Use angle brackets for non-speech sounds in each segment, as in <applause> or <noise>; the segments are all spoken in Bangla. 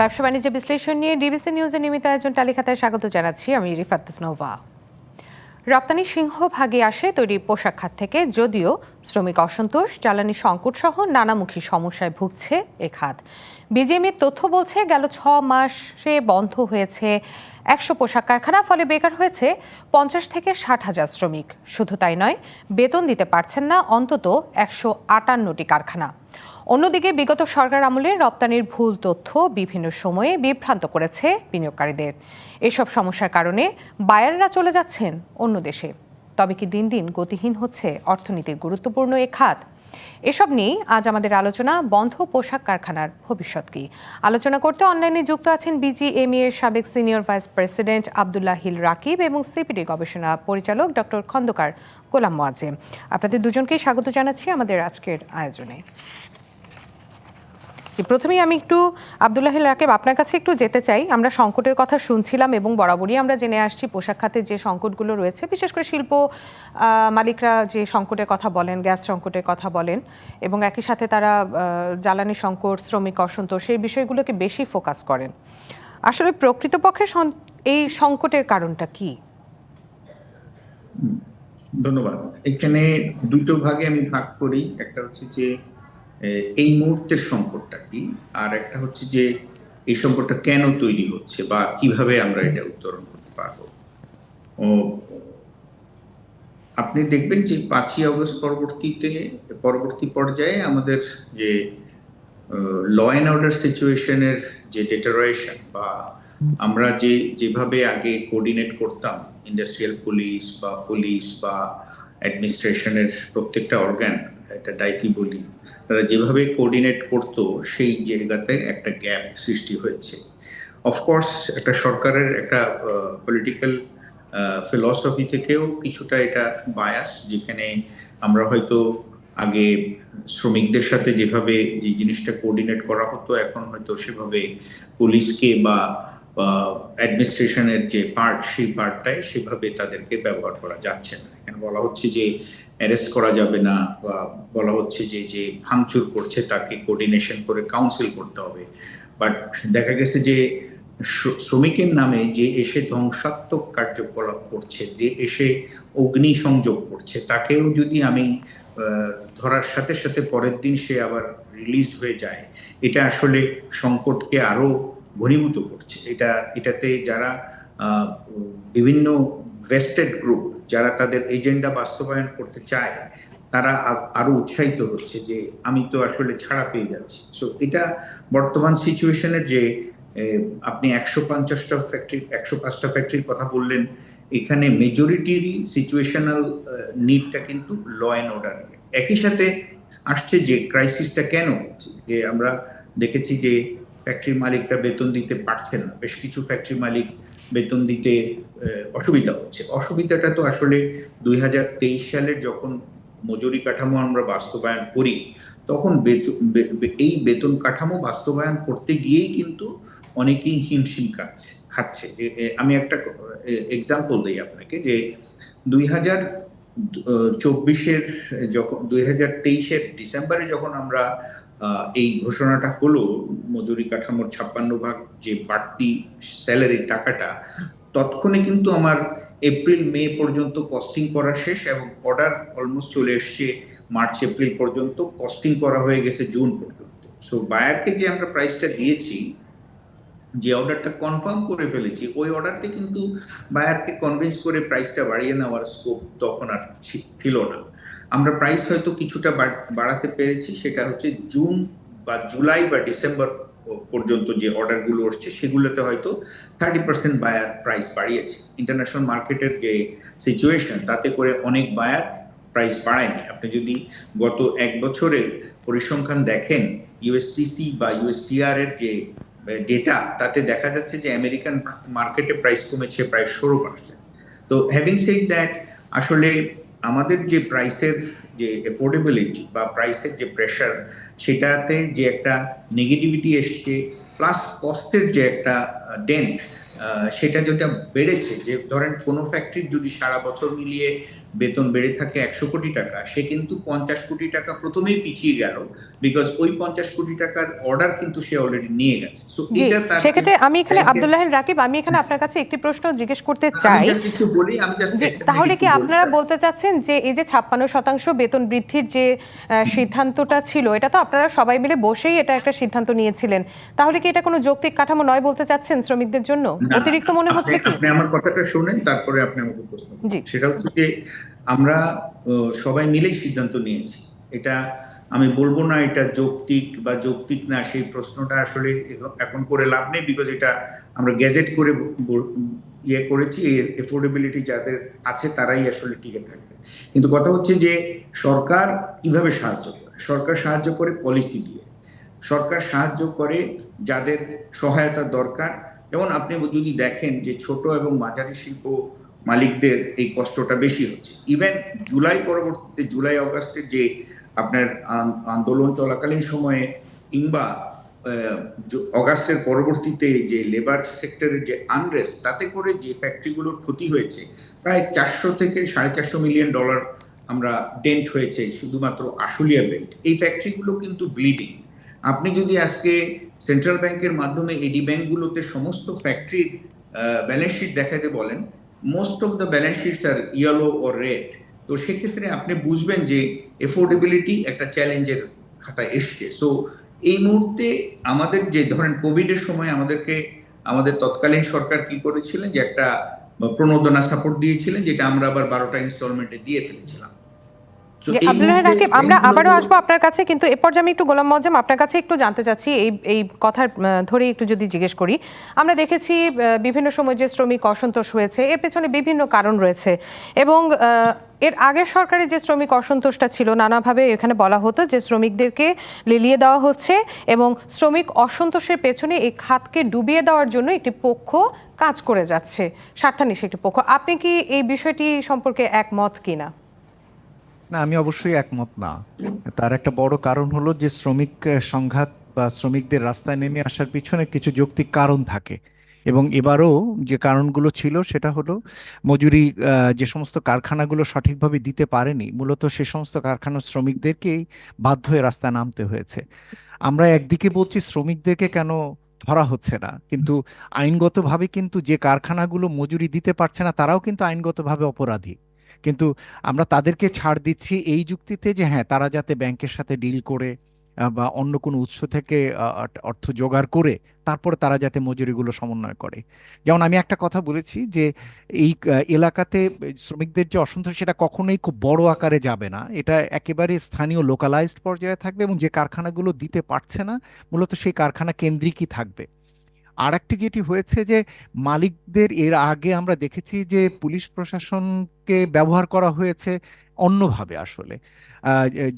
ব্যবসা বাণিজ্য বিশ্লেষণ নিয়ে ডিবিসি নিউজের নিয়মিত আয়োজন তালিকাতায় স্বাগত জানাচ্ছি আমি রিফাত নোভা রপ্তানি সিংহভাগে আসে তৈরি পোশাক খাত থেকে, যদিও শ্রমিক অসন্তোষ, জ্বালানি সংকট সহ নানামুখী সমস্যায় ভুগছে এ খাত। বিজিএমের তথ্য বলছে, গেল ছ মাসে বন্ধ হয়েছে একশো পোশাক কারখানা, ফলে বেকার হয়েছে পঞ্চাশ থেকে ষাট হাজার শ্রমিক। শুধু তাই নয়, বেতন দিতে পারছেন না অন্তত একশো আটান্নটি কারখানা। অন্যদিকে বিগত সরকার আমলে রপ্তানির ভুল তথ্য বিভিন্ন সময়ে বিভ্রান্ত করেছে বিনিয়োগকারীদের। এসব সমস্যার কারণে বায়াররা চলে যাচ্ছেন অন্য দেশে। তবে কি দিন দিন গতিহীন হচ্ছে অর্থনীতির গুরুত্বপূর্ণ এ খাত? এসব নিয়েই আজ আমাদের আলোচনা বন্ধ পোশাক কারখানার ভবিষ্যৎ কি? আলোচনা করতে অনলাইনে যুক্ত আছেন বিজিএমই এর সাবেক senior vice president Abdullah Hil Rakib এবং সিপিডি গবেষণা পরিচালক ডক্টর খন্দকার গোলাম মোয়াজ্জেম। আপনাদের দুজনকেই স্বাগত জানাচ্ছি আমাদের আজকের আয়োজনে। প্রথমেই আমি একটু আবদুল্লাহ রাকেব, আপনার কাছে একটু যেতে চাই। আমরা সংকটের কথা শুনছিলাম এবং বরাবরই আমরা জেনে আসছি পোশাক খাতে যে সংকটগুলো রয়েছে, বিশেষ করে শিল্প মালিকরা যে সংকটের কথা বলেন, গ্যাস সংকটের কথা বলেন এবং একই সাথে তারা জ্বালানি সংকট, শ্রমিক অসন্তোষ, সেই বিষয়গুলোকে বেশি ফোকাস করেন। আসলে প্রকৃতপক্ষে এই সংকটের কারণটা কি? ধন্যবাদ। এখানে দুটো ভাগে আমি ভাগ করি। একটা হচ্ছে যে এই মুহূর্তের সংকটটা কি? আর একটা হচ্ছে যে, এই সংকটটা কেন তৈরি হচ্ছে বা কীভাবে আমরা এটা উত্তরণ করতে পারব? আপনি দেখবেন যে পাঁচই আগস্ট পরবর্তীতে, পরবর্তী পর্যায়ে আমাদের যে ল অ্যান্ড অর্ডার সিচুয়েশনের যে ডেটারেশন বা আমরা যে, যেভাবে আগে কোঅর্ডিনেট করতাম ইন্ডাস্ট্রিয়াল পুলিশ বা পুলিশ বা অ্যাডমিনিস্ট্রেশনের প্রত্যেকটা অর্গান একটা ডাইকি বলি তারা যেভাবে কোঅর্ডিনেট করতো, সেই জায়গাতে একটা গ্যাপ সৃষ্টি হয়েছে। অফকোর্স একটা সরকারের একটা পলিটিক্যাল ফিলসফি থেকেও কিছুটা এটা বায়াস যেখানে আমরা হয়তো আগে শ্রমিকদের সাথে যেভাবে যে জিনিসটা কোঅর্ডিনেট করা হতো, এখন হয়তো সেভাবে পুলিশকে বা অ্যাডমিনিস্ট্রেশনের যে পার্ট সেই পার্টটাই সেভাবে তাদেরকে ব্যবহার করা যাচ্ছে না। এখানে বলা হচ্ছে যে অ্যারেস্ট করা যাবে না, বা বলা হচ্ছে যে যে ভাঙচুর করছে তাকে কোর্ডিনেশন করে কাউন্সিল করতে হবে। বাট দেখা গেছে যে, শ্র- শ্রমিকের নামে যে এসে ধ্বংসাত্মক কার্যকলাপ করছে, যে এসে অগ্নি সংযোগ করছে, তাকেও যদি আমি ধরার সাথে সাথে পরের দিন সে আবার রিলিজ হয়ে যায়, এটা আসলে সংকটকে আরও ঘনীভূত করছে। এটা, এটাতে যারা বিভিন্ন ভেস্টেড গ্রুপ যারা তাদের এজেন্ডা বাস্তবায়ন করতে চায়, তারা আরও উৎসাহিত হচ্ছে যে আমি তো আসলে ছাড়া পেয়ে যাচ্ছি। সো এটা বর্তমান সিচুয়েশনের যে আপনি একশো পঞ্চাশটা ফ্যাক্টরি একশো পাঁচটা ফ্যাক্টরির কথা বললেন, এখানে মেজরিটিরই সিচুয়েশনাল নিডটা কিন্তু ল অ্যান্ড অর্ডার একই সাথে আসছে যে ক্রাইসিসটা কেন হচ্ছে? যে আমরা দেখেছি যে ফ্যাক্টরি মালিকরা বেতন দিতে পারছে না। বেশ কিছু ফ্যাক্টরি মালিক বেতন দিতে অসুবিধা হচ্ছে। অসুবিধাটা তো আসলে দুই হাজার তেইশ সালের যখন মজুরি কাঠামো আমরা বাস্তবায়ন করি, তখন এই বেতন কাঠামো বাস্তবায়ন করতে গিয়েই কিন্তু অনেকেই হিমশিম খাচ্ছে খাচ্ছে। যে আমি একটা এক্সাম্পল দিই আপনাকে যে, দুই হাজার চব্বিশের যখন, দুই হাজার তেইশের ডিসেম্বরে যখন আমরা এই ঘোষণাটা হলো মজুরি কাঠামোর ছাপ্পান্ন ভাগ যে বাড়তি স্যালারির টাকাটা, তৎক্ষণে কিন্তু আমার এপ্রিল, মে পর্যন্ত কস্টিং করা শেষ এবং অর্ডার অলমোস্ট চলে এসছে মার্চ, এপ্রিল পর্যন্ত কস্টিং করা হয়ে গেছে জুন পর্যন্ত। সো বায়ারকে যে আমরা প্রাইসটা দিয়েছি, যে অর্ডারটা কনফার্ম করে ফেলেছি, ওই অর্ডারতে কিন্তু বায়ারকে কনভিন্স করে প্রাইসটা বাড়িয়ে নেওয়ার স্কোপ তখন আর ছিল না। আমরা প্রাইস হয়তো কিছুটা বাড়াতে পেরেছি, সেটা হচ্ছে জুন বা জুলাই বা ডিসেম্বর পর্যন্ত যে অর্ডারগুলো আসছে, সেগুলোতে হয়তো থার্টি পার্সেন্ট বায়ার প্রাইস বাড়িয়েছে। ইন্টারন্যাশনাল মার্কেটের যে সিচুয়েশন তাতে করে অনেক বায়ার প্রাইস বাড়ায়নি। আপনি যদি গত এক বছরের পরিসংখ্যান দেখেন ইউএসটিসি বা ইউএসটিআর এর যে ডেটা তাতে দেখা যাচ্ছে যে আমেরিকান মার্কেটে প্রাইস কমেছে প্রায় ষোলো পার্সেন্ট তো হ্যাভিং সেড দ্যাট আসলে আমাদের যে প্রাইসের যে অ্যাফোর্ডেবিলিটি বা প্রাইসের যে প্রেশার সেটাতে যে একটা নেগেটিভিটি এসছে প্লাস কস্টের যে একটা ডেন্ট সেটা যেটা বেড়েছে যে ধরেন কোনো ফ্যাক্টরির যদি সারা বছর মিলিয়ে বেতন বেড়ে থাকে একশো কোটি টাকা সে কিন্তু পঞ্চাশ কোটি টাকা প্রথমেই পিছিয়ে গেল বিকজ ওই পঞ্চাশ কোটি টাকার অর্ডার কিন্তু সে অলরেডি নিয়ে গেছে। সেক্ষেত্রে আমি এখানে আব্দুল্লাহ রাকিব আমি এখানে আপনার কাছে একটি প্রশ্ন জিজ্ঞেস করতে চাই। তাহলে কি আপনারা বলতে চাচ্ছেন যে এই যে ছাপ্পান্ন শতাংশ বেতন বৃদ্ধির যে সিদ্ধান্তটা ছিল এটা তো আপনারা সবাই মিলে বসেই এটা একটা সিদ্ধান্ত নিয়েছিলেন। তাহলে কি এটা কোনো যৌক্তিক কাঠামো নয় বলতে চাচ্ছেন শ্রমিকদের জন্য? অতিরিক্ত মনে হচ্ছে কি? আপনি আমার কথাটা শুনেন তারপরে আপনি আমাকে প্রশ্ন করুন। সেটা হচ্ছে যে আমরা সবাই মিলেই সিদ্ধান্ত নিয়েছি। এটা আমি বলব না এটা যৌক্তিক বা যৌক্তিক না সেই প্রশ্নটা আসলে এখন- করে লাভ নেই বিকজ এটা আমরা গ্যাজেট করে ইয়ে করেছি এফোর্ডেবিলিটি যাদের আছে তারাই আসলে টিকে থাকবে। কিন্তু কথা হচ্ছে যে সরকার কীভাবে সাহায্য করে? সরকার সাহায্য করে পলিসি দিয়ে। সরকার সাহায্য করে যাদের সহায়তা দরকার যেমন আপনি যদি দেখেন যে ছোট এবং মাঝারি শিল্প মালিকদের এই কষ্টটা বেশি হচ্ছে। ইভেন জুলাই পরবর্তীতে, জুলাই, অগাস্টের যে আপনার আন্দোলন চলাকালীন সময়ে কিংবা অগাস্টের পরবর্তীতে যে লেবার সেক্টরের যে আনরেস্ট তাতে করে যে ফ্যাক্টরিগুলোর ক্ষতি হয়েছে, প্রায় চারশো থেকে সাড়ে চারশো মিলিয়ন ডলার আমরা ডেন্ট হয়েছে শুধুমাত্র আশুলিয়া বেল্ট এই ফ্যাক্টরিগুলো কিন্তু ব্লিডিং আপনি যদি আজকে সেন্ট্রাল ব্যাংকের মাধ্যমে এডি ব্যাংকগুলোতে সমস্ত ফ্যাক্টরির ব্যালেন্স শিট দেখাতে বলেন most of the balance sheets are yellow O red তো সেক্ষেত্রে আপনি বুঝবেন যে এফোর্ডেবিলিটি একটা চ্যালেঞ্জের খাতায় এসছে। সো এই মুহূর্তে আমাদের যে, ধরেন কোভিডের সময় আমাদেরকে, আমাদের তৎকালীন সরকার কি করেছিলেন যে একটা প্রণোদনা সাপোর্ট দিয়েছিলেন, যেটা আমরা আবার বারোটা ইনস্টলমেন্টে দিয়ে ফেলেছিলাম। রাকিব আমরা আবারও আসব আপনার কাছে কিন্তু এ পর্যায়ে আমি একটু গোলাম মজ্জাম আপনার কাছে একটু জানতে চাচ্ছি এই এই কথার ধরে একটু যদি জিজ্ঞেস করি আমরা দেখেছি বিভিন্ন সময় যে শ্রমিক অসন্তোষ হয়েছে এর পেছনে বিভিন্ন কারণ রয়েছে এবং এর আগের সরকারের যে শ্রমিক অসন্তোষটা ছিল নানাভাবে এখানে বলা হতো যে শ্রমিকদেরকে লেলিয়ে দেওয়া হচ্ছে এবং শ্রমিক অসন্তোষের পেছনে এই খাতকে ডুবিয়ে দেওয়ার জন্য একটি পক্ষ কাজ করে যাচ্ছে স্বার্থান্বেষী একটি পক্ষ। আপনি কি এই বিষয়টি সম্পর্কে একমত কিনা? না, আমি অবশ্যই একমত না। তার একটা বড় কারণ হলো যে শ্রমিক সংঘাত বা শ্রমিকদের রাস্তায় নেমে আসার পিছনে কিছু যৌক্তিক কারণ থাকে। এবং এবারও যে কারণগুলো ছিল সেটা হলো মজুরি যে সমস্ত কারখানাগুলো সঠিকভাবে দিতে পারেনি, মূলত সে সমস্ত কারখানার শ্রমিকদেরকেই বাধ্য হয়ে রাস্তায় নামতে হয়েছে। আমরা একদিকে বলছি শ্রমিকদেরকে কেন ধরা হচ্ছে না, কিন্তু আইনগতভাবে কিন্তু যে কারখানাগুলো মজুরি দিতে পারছে না, তারাও কিন্তু আইনগতভাবে অপরাধী। কিন্তু আমরা তাদেরকে ছাড় দিচ্ছি এই যুক্তিতে যে হ্যাঁ তারা যাতে ব্যাংকের সাথে ডিল করে বা অন্য কোনো উৎস থেকে অর্থ- জোগাড় করে তারপরে তারা যাতে মজুরিগুলো সমন্বয় করে। যেমন আমি একটা কথা বলেছি যে এই এলাকাতে শ্রমিকদের যে অসন্তোষ সেটা কখনোই খুব বড় আকারে যাবে না। এটা একেবারে স্থানীয় লোকালাইজড পর্যায়ে থাকবে এবং যে কারখানাগুলো দিতে পারছে না, মূলত সেই কারখানা কেন্দ্রিকই থাকবে। আর একটি যেটি হয়েছে যে মালিকদের এর আগে আমরা দেখেছি যে পুলিশ প্রশাসনকে ব্যবহার করা হয়েছে অন্যভাবে আসলে।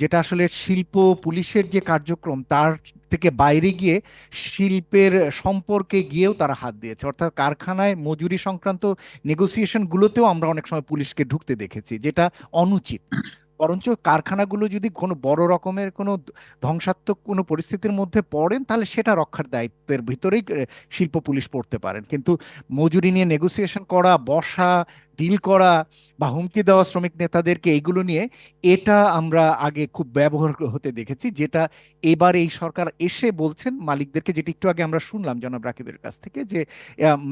যেটা আসলে শিল্প পুলিশের যে কার্যক্রম তার থেকে বাইরে গিয়ে শিল্পের সম্পর্কে গিয়েও তারা হাত দিয়েছে। অর্থাৎ কারখানায় মজুরি সংক্রান্ত নেগোসিয়েশন গুলোতেও আমরা অনেক সময় পুলিশকে ঢুকতে দেখেছি, যেটা অনুচিত। বরঞ্চ কারখানাগুলো যদি কোনো বড় রকমের কোনো ধ্বংসাত্মক কোনো পরিস্থিতির মধ্যে পড়েন, তাহলে সেটা রক্ষার দায়িত্বের ভিতরেই শিল্প পুলিশ পড়তে পারেন। কিন্তু মজুরি নিয়ে নেগোসিয়েশন করা, বসা ডিল করা বা হুমকি দেওয়া শ্রমিক নেতাদেরকে এইগুলো নিয়ে, এটা আমরা আগে খুব ব্যবহার হতে দেখেছি, যেটা এবার এই সরকার এসে বলছেন মালিকদেরকে, যেটি একটু আগে আমরা শুনলাম জনাব রাকিবের কাছ থেকে, যে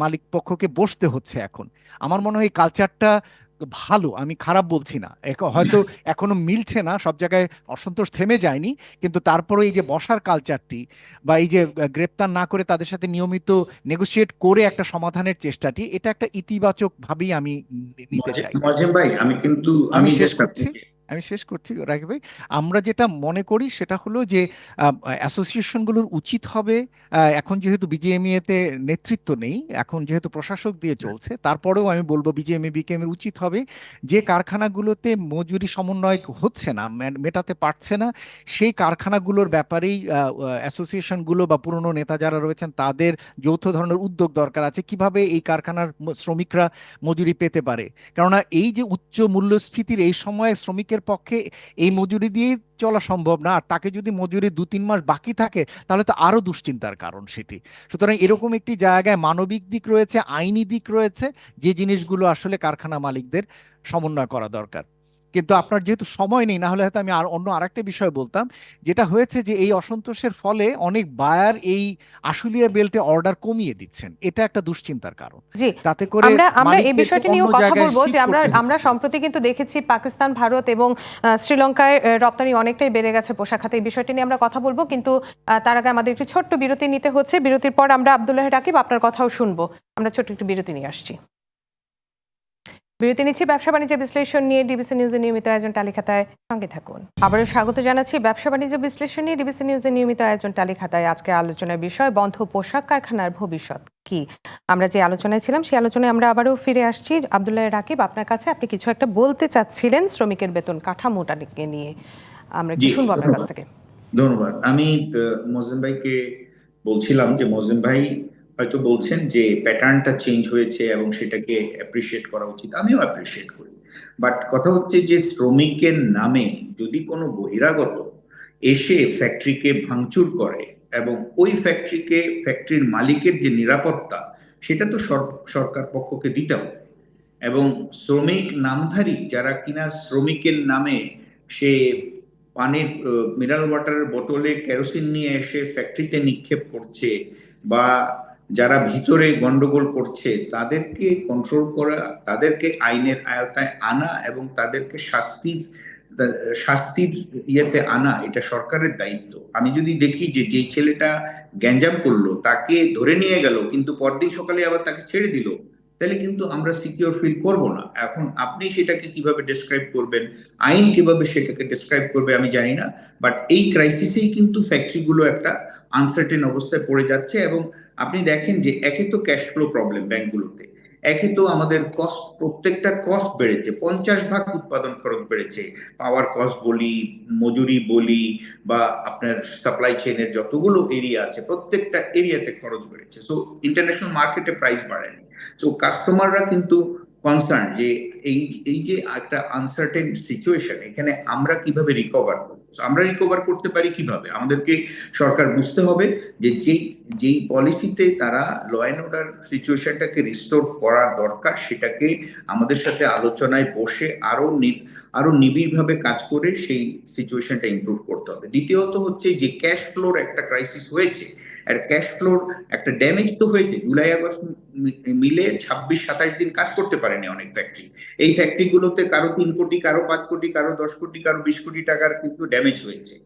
মালিক পক্ষকে বসতে হচ্ছে এখন। আমার মনে হয় এই কালচারটা ভালো আমি খারাপ বলছি না হয়তো <laughs> এখনও মিলছে না সব জায়গায় অসন্তোষ থেমে যায়নি কিন্তু তারপরে এই যে বসার কালচারটি বা এই যে গ্রেপ্তার না করে তাদের সাথে নিয়মিত নেগোসিয়েট করে একটা সমাধানের চেষ্টাটি এটা একটা ইতিবাচক ভাবেই আমি নিতে চাই ভাই আমি কিন্তু আমি আমি শেষ করছি। আমি শেষ করছি রাকিব ভাই। আমরা যেটা মনে করি সেটা হলো যে অ্যাসোসিয়েশনগুলোর উচিত হবে এখন যেহেতু বিজিএমইএ তে নেতৃত্ব নেই, এখন যেহেতু প্রশাসক দিয়ে চলছে, তারপরেও আমি বলব বিজিএমইএ বিকেএম এর উচিত হবে। যে কারখানাগুলোতে মজুরি সমন্বয় হচ্ছে না মেটাতে পারছে না, সেই কারখানাগুলোর ব্যাপারেই অ্যাসোসিয়েশনগুলো বা পুরনো নেতা যারা রয়েছেন, তাদের যৌথ ধরনের উদ্যোগ দরকার আছে, কীভাবে এই কারখানার শ্রমিকরা মজুরি পেতে পারে। কেননা এই যে উচ্চ মূল্যস্ফীতির এই সময়ে শ্রমিকের পক্ষে এই মজুরি দিয়ে চলা সম্ভব না। আর তাকে যদি মজুরি দু তিন মাস বাকি থাকে, তাহলে তো আরও দুশ্চিন্তার কারণ সেটি। সুতরাং এরকম একটি জায়গায় মানবিক দিক রয়েছে, আইনি দিক রয়েছে, যে জিনিসগুলো আসলে কারখানা মালিকদের সমন্বয় করা দরকার। কিন্তু আপনার যেহেতু সময় নেই না হলে হয়তো আমি আর অন্য আরেকটা বিষয় বলতাম যেটা হয়েছে যে এই অসন্তোষের ফলে অনেক বায়ার এই আশুলিয়া বেল্টে অর্ডার কমিয়ে দিচ্ছেন। এটা একটা দুশ্চিন্তার কারণ। জি তাতে করে আমরা আমরা এই বিষয়টি নিয়েও কথা বলব যে আমরা আমরা সম্প্রতি কিন্তু দেখেছি পাকিস্তান ভারত এবং শ্রীলঙ্কায় রপ্তানি অনেকটাই বেড়ে গেছে পোশাক খাতে এই বিষয়টি নিয়ে আমরা কথা বলব কিন্তু তার আগে আমাদের একটি ছোট্ট বিরতি নিতে হচ্ছে। বিরতির পর আমরা আব্দুল্লাহ রাকিব আপনার কথাও শুনব। আমরা ছোট্ট একটু বিরতি নিয়ে আসছি। বিরতি নিচ্ছি ব্যবসা বাণিজ্য বিশ্লেষণ নিয়ে ডিবিসি নিউজের নিয়মিত আয়োজন তালিকাতায় সঙ্গে থাকুন। আবারও স্বাগত জানাচ্ছি ব্যবসা বাণিজ্য বিশ্লেষণ নিয়ে ডিবিসি নিউজের নিয়মিত আয়োজন তালিকাতায় আজকে আলোচনার বিষয় বন্ধ পোশাক কারখানার ভবিষ্যৎ কি? আমরা যে আলোচনায় ছিলাম সেই আলোচনায় আমরা আবারও ফিরে আসছি। আবদুল্লাহ রাকিব আপনার কাছে আপনি কিছু একটা বলতে চাচ্ছিলেন শ্রমিকের বেতন কাঠামোটা নিয়ে আমরা কি শুনব আপনার কাছ থেকে। ধন্যবাদ। আমি মজিম ভাইকে বলছিলাম যে মজিম ভাই হয়তো বলছেন যে প্যাটার্নটা চেঞ্জ হয়েছে এবং সেটাকে অ্যাপ্রিসিয়েট করা উচিত। আমিও অ্যাপ্রিসিয়েট করি। বাট কথা হচ্ছে যে শ্রমিকের নামে যদি কোনো বহিরাগত এসে ফ্যাক্টরিকে ভাঙচুর করে এবং ওই ফ্যাক্টরিকে ফ্যাক্টরির মালিকের যে নিরাপত্তা, সেটা তো সর- সরকার পক্ষকে দিতে হবে। এবং শ্রমিক নামধারী যারা কিনা শ্রমিকের নামে সে পানির মিনারেল ওয়াটারের বোতলে কেরোসিন নিয়ে এসে ফ্যাক্টরিতে নিক্ষেপ করছে বা যারা ভিতরে গন্ডগোল করছে, তাদেরকে কন্ট্রোল করা, তাদেরকে আইনের আয়তায় আনা এবং তাদেরকে শাস্তির শাস্তির ইয়েতে আনা, এটা সরকারের দায়িত্ব। আমি যদি দেখি যে যে ছেলেটা গ্যাঞ্জাম করল, তাকে ধরে নিয়ে গেল, কিন্তু পরদিন সকালে আবার তাকে ছেড়ে দিল তাহলে কিন্তু আমরা সিকিউর ফিল করব না। এখন আপনি সেটাকে কীভাবে ডেসক্রাইব করবেন? আইন কীভাবে সেটাকে ডেসক্রাইব করবে আমি জানি না। বাট এই ক্রাইসিসেই কিন্তু ফ্যাক্টরিগুলো একটা আনসার্টেন অবস্থায় পড়ে যাচ্ছে এবং আপনি দেখেন যে একে তো ক্যাশ ফ্লো প্রবলেম ব্যাংকগুলোতে একে তো আমাদের কস্ট প্রত্যেকটা কস্ট বেড়েছে। পঞ্চাশ ভাগ উৎপাদন খরচ বেড়েছে। পাওয়ার কস্ট বলি, মজুরি বলি, বা আপনার সাপ্লাই চেইনের যতগুলো এরিয়া আছে, প্রত্যেকটা এরিয়াতে খরচ বেড়েছে। সো ইন্টারন্যাশনাল মার্কেটে প্রাইস বাড়েনি। সো কাস্টমাররা কিন্তু কনসার্ন যে এই এই যে একটা আনসার্টেন সিচুয়েশন এখানে আমরা কীভাবে রিকভার করব? আমরা রিকভার করতে পারি কীভাবে? আমাদেরকে সরকার বুঝতে হবে যে যেই যেই পলিসিতে তারা ল অ্যান্ড অর্ডার সিচুয়েশনটাকে রিস্টোর করার দরকার, সেটাকে আমাদের সাথে আলোচনায় বসে আরও আরও নিবিড়ভাবে কাজ করে সেই সিচুয়েশনটা ইমপ্রুভ করতে হবে। দ্বিতীয়ত হচ্ছে যে ক্যাশ ফ্লোর একটা ক্রাইসিস হয়েছে আর ক্যাশ ফ্লোর একটা ড্যামেজ তো হয়েছে। জুলাই, আগস্ট মিলে ছাব্বিশ, সাতাশ দিন কাজ করতে পারেনি অনেক ফ্যাক্টরি এই ফ্যাক্টরিগুলোতে কারও তিন কোটি, কারও পাঁচ কোটি, কারও দশ কোটি, কারও বিশ কোটি টাকার কিন্তু ড্যামেজ হয়েছে।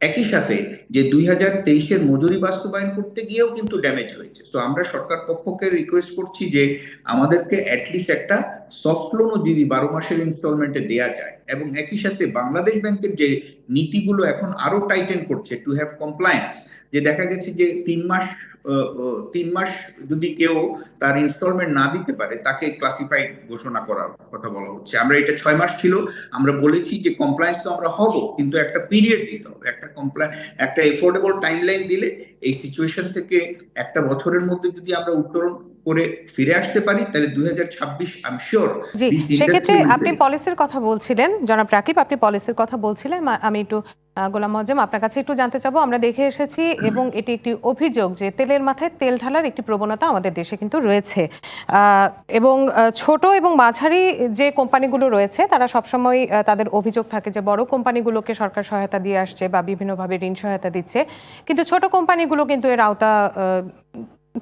একই সাথে যে দুই হাজার তেইশের মজুরি বাস্তবায়ন করতে গিয়েও কিন্তু ড্যামেজ হয়েছে। তো আমরা সরকার পক্ষকে রিকোয়েস্ট করছি যে আমাদেরকে অ্যাটলিস্ট একটা সফট লোনও যদি বারো মাসের ইনস্টলমেন্টে দেয়া যায়। এবং একই সাথে বাংলাদেশ ব্যাংকের যে নীতিগুলো এখন আরও টাইটেন করছে টু হ্যাভ কমপ্লায়েন্স যে দেখা গেছে যে তিন মাস তিন মাস যদি কেউ তার ইনস্টলমেন্ট না দিতে পারে, তাকে ক্লাসিফাইড ঘোষণা করার কথা বলা হচ্ছে। আমরা এটা ছয় মাস ছিল, আমরা বলেছি যে কমপ্লায়েন্স তো আমরা হব, কিন্তু একটা পিরিয়ড দিতে হবে, একটা কমপ্লাই একটা এফোর্ডেবল টাইমলাইন দিলে এই সিচুয়েশন থেকে একটা বছরের মধ্যে যদি আমরা উত্তরণ করে ফিরে আসতে পারি তাহলে দুই হাজার ছাব্বিশ আই শিওর সেক্ষেত্রে আপনি পলিসির কথা বলছিলেন জনাব রাকিব আপনি পলিসির কথা বলছিলেন আমি একটু গোলাম মজম আপনার কাছে একটু জানতে চাবো আমরা দেখে এসেছি <clears throat> এবং এটি একটি অভিযোগ যে তেলের মাথায় তেল ঢালার একটি প্রবণতা আমাদের দেশে কিন্তু রয়েছে। এবং ছোট এবং মাঝারি যে কোম্পানিগুলো রয়েছে তারা সবসময় তাদের অভিযোগ থাকে যে বড় কোম্পানিগুলোকে সরকার সহায়তা দিয়ে আসছে বা বিভিন্নভাবে ঋণ সহায়তা দিচ্ছে। কিন্তু ছোট কোম্পানিগুলো কিন্তু এর আওতা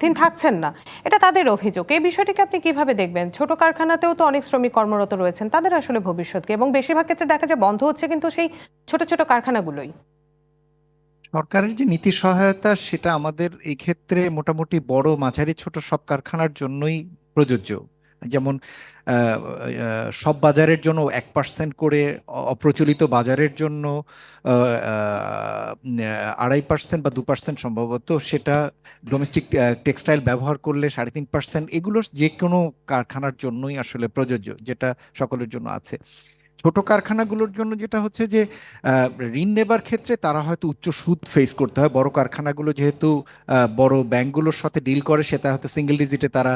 দিন থাকছেন না। এটা তাদের অভিযোগ। এই বিষয়টিকে আপনি কীভাবে দেখবেন? ছোট কারখানাতেও তো অনেক শ্রমিক কর্মরত রয়েছেন, তাদের আসলে ভবিষ্যৎ কি এবং বেশিরভাগ ক্ষেত্রে দেখা যায় বন্ধ হচ্ছে কিন্তু সেই ছোট ছোট কারখানাগুলোই। সরকারের যে নীতি সহায়তা, সেটা আমাদের এই ক্ষেত্রে মোটামুটি বড় মাঝারি ছোট সব কারখানার জন্যই প্রযোজ্য। যেমন সব বাজারের জন্য এক পার্সেন্ট করে অপ্রচলিত বাজারের জন্য আড়াই পার্সেন্ট বা দু পার্সেন্ট সম্ভবত সেটা ডোমেস্টিক টেক্সটাইল ব্যবহার করলে সাড়ে তিন পার্সেন্ট এগুলো যে কোনো কারখানার জন্যই আসলে প্রযোজ্য, যেটা সকলের জন্য আছে। ছোট কারখানাগুলোর জন্য যেটা হচ্ছে যে ঋণ নেবার ক্ষেত্রে তারা হয়তো উচ্চ সুদ ফেস করতে হয়। বড় কারখানাগুলো যেহেতু বড় ব্যাংকগুলোর সাথে ডিল করে, সেটা হয়তো সিঙ্গেল ডিজিটে তারা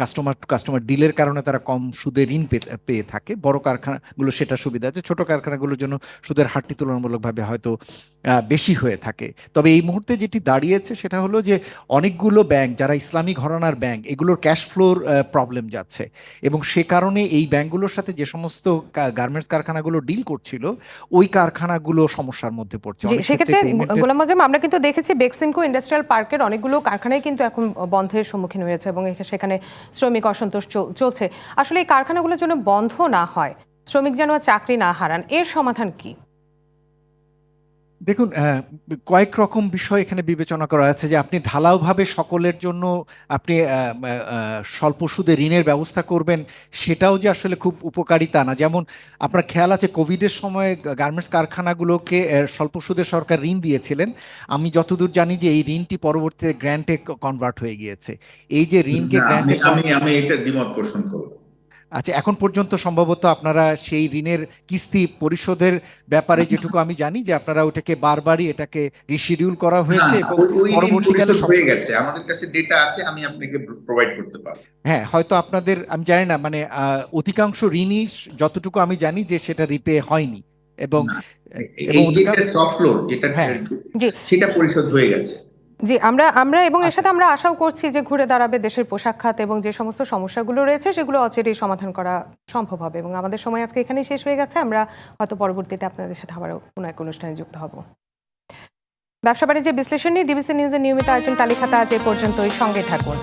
কাস্টমার টু কাস্টমার ডিলের কারণে তারা কম সুদে ঋণ পেয়ে থাকে। বড় কারখানাগুলো সেটা সুবিধা আছে। ছোট কারখানাগুলোর জন্য সুদের হারটি তুলনামূলকভাবে হয়তো বেশি হয়ে থাকে। তবে এই মুহূর্তে যেটি দাঁড়িয়েছে সেটা হলো যে অনেকগুলো ব্যাংক যারা ইসলামী ঘরানার ব্যাংক এগুলোর ক্যাশ ফ্লোর প্রবলেম যাচ্ছে। এবং সে কারণে এই ব্যাংকগুলোর সাথে যে সমস্ত গার্মেন্টস কারখানাগুলো ডিল করছিল ওই কারখানাগুলো সমস্যার মধ্যে পড়ছে। সেক্ষেত্রে গোলাম আজম আমরা কিন্তু দেখেছি বেক্সিমকো ইন্ডাস্ট্রিয়াল পার্কের অনেকগুলো কারখানাই কিন্তু এখন বন্ধের সম্মুখীন হয়েছে এবং সেখানে শ্রমিক অসন্তোষ চল- চলছে। আসলে এই কারখানাগুলোর জন্য বন্ধ না হয় শ্রমিক যেন চাকরি না হারান এর সমাধান কি? দেখুন কয়েক রকম বিষয় এখানে বিবেচনা করা আছে যে আপনি ঢালাওভাবে সকলের জন্য আপনি স্বল্প সুদে ঋণের ব্যবস্থা করবেন সেটাও যে আসলে খুব উপকারিতা না। যেমন আপনার খেয়াল আছে কোভিডের সময় গার্মেন্টস কারখানাগুলোকে স্বল্প সুদে সরকার ঋণ দিয়েছিলেন। আমি যতদূর জানি যে এই ঋণটি পরবর্তীতে গ্র্যান্টে কনভার্ট হয়ে গিয়েছে। এই যে ঋণকে গ্র্যান্টে আমি আমি এটা দ্বিমত পোষণ করব আচ্ছা এখন পর্যন্ত সম্ভবত আপনারা সেই ঋণের কিস্তি পরিশোধের ব্যাপারে যেটুকু আমি জানি যে আপনারা ওটাকে বারবারই এটাকে রিশিডিউল করা হয়েছে এবং পরবর্তীকালে হয়ে গেছে। আমাদের কাছে ডেটা আছে আমি আপনাকে প্রোভাইড করতে পারব। হ্যাঁ হয়তো আপনাদের আমি জানি না মানে আহ, অধিকাংশ ঋণই যতটুকু আমি জানি যে সেটা রিপে হয়নি। এবং এই যেটা সফট লোড যেটা হ্যাঁ। সেটা পরিশোধ হয়ে গেছে। জি আমরা আমরা এবং এর আচ্ছা। সাথে আমরা আশাও করছি যে ঘুরে দাঁড়াবে দেশের পোশাক খাত এবং যে সমস্ত সমস্যাগুলো রয়েছে সেগুলো অচিরেই সমাধান করা সম্ভব হবে এবং আমাদের সময় আজকে এখানেই শেষ হয়ে গেছে। আমরা হয়তো পরবর্তীতে আপনাদের সাথে আবারও কোনো এক অনুষ্ঠানে যুক্ত হব। ব্যবসা বাণিজ্যের বিশ্লেষণ নিয়ে ডিবিসি নিউজের নিয়মিত আয়োজন তালিকাটা আজ এ পর্যন্তই। সঙ্গে থাকুন।